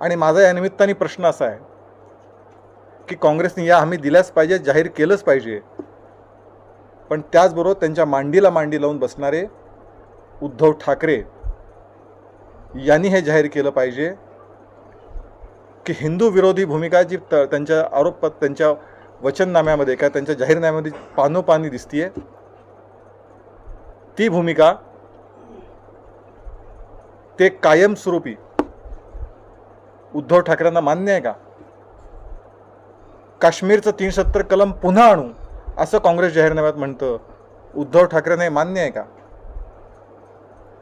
आणि माझा या निमित्ताने प्रश्न असा आहे की काँग्रेसने या हमी दिल्याच पाहिजे जाहीर केलंच पाहिजे. पण त्याचबरोबर त्यांच्या मांडीला मांडी लावून बसणारे उद्धव ठाकरे यांनी हे जाहीर केलं पाहिजे की हिंदू विरोधी भूमिका जी त त्यांच्या आरोप त्यांच्या वचननाम्यामध्ये किंवा त्यांच्या जाहीरनाम्यामध्ये पानोपानी दिसतीये ती भूमिका ते कायमस्वरूपी उद्धव ठाकरेंना मान्य आहे का? काश्मीरचं तीन सत्तर कलम पुन्हा आणू असं काँग्रेस जाहीरनाम्यात म्हणतं. उद्धव ठाकरेंना हे मान्य आहे का?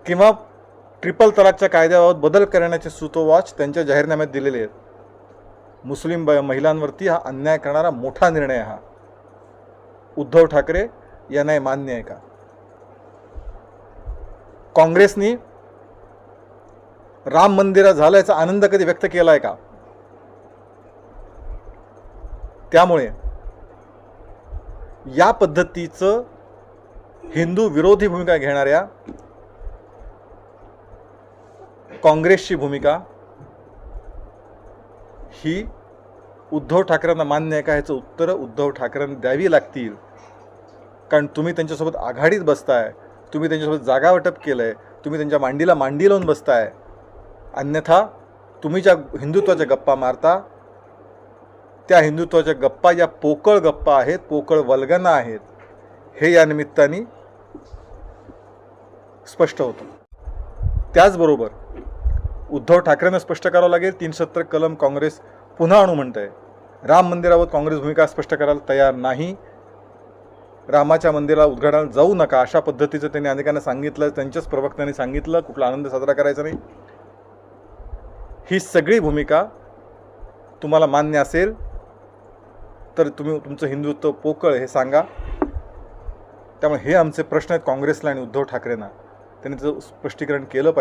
किंवा ट्रिपल तलाकच्या कायद्याबाबत बदल करण्याचे सुतोवाच त्यांच्या जाहीरनाम्यात दिलेले आहेत. मुस्लिम ब महिलांवरती हा अन्याय करणारा मोठा निर्णय हा. उद्धव ठाकरे यांना हे मान्य आहे का? काँग्रेसनी राम मंदिर झालं याचा आनंद कधी व्यक्त केला आहे का? त्यामुळे या पद्धतीचं हिंदू विरोधी भूमिका घेणाऱ्या काँग्रेसची भूमिका ही उद्धव ठाकरेंना मान्य आहे का ह्याचं उत्तरं उद्धव ठाकरेंना द्यावी लागतील. कारण तुम्ही त्यांच्यासोबत आघाडीत बसताय तुम्ही त्यांच्यासोबत जागा वाटप केलं आहे तुम्ही त्यांच्या मांडीला मांडी लावून बसताय. अन्यथा तुम्ही ज्या हिंदुत्वाच्या गप्पा मारता त्या हिंदुत्वाच्या गप्पा या पोकळ गप्पा आहेत पोकळ वल्गना आहेत हे या निमित्ताने स्पष्ट होतं. त्याचबरोबर उद्धव ठाकरेंना स्पष्ट करावं लागेल तीन सत्तर कलम काँग्रेस पुन्हा आणू म्हणत आहे राम मंदिरावर काँग्रेस भूमिका स्पष्ट करायला तयार नाही. रामाच्या मंदिराला उद्घाटनाला जाऊ नका अशा पद्धतीचं त्यांनी अनेकांना सांगितलं त्यांच्याच प्रवक्त्यांनी सांगितलं कुठला आनंद साजरा करायचा नाही. ही सगळी भूमिका तुम्हाला मान्य असेल तर तुम्ही तुमचं हिंदुत्व पोकळ हे सांगा. त्यामुळे हे आमचे प्रश्न आहेत काँग्रेसला आणि उद्धव ठाकरेंना. त्यांनी त्याचं स्पष्टीकरण केलं पाहिजे.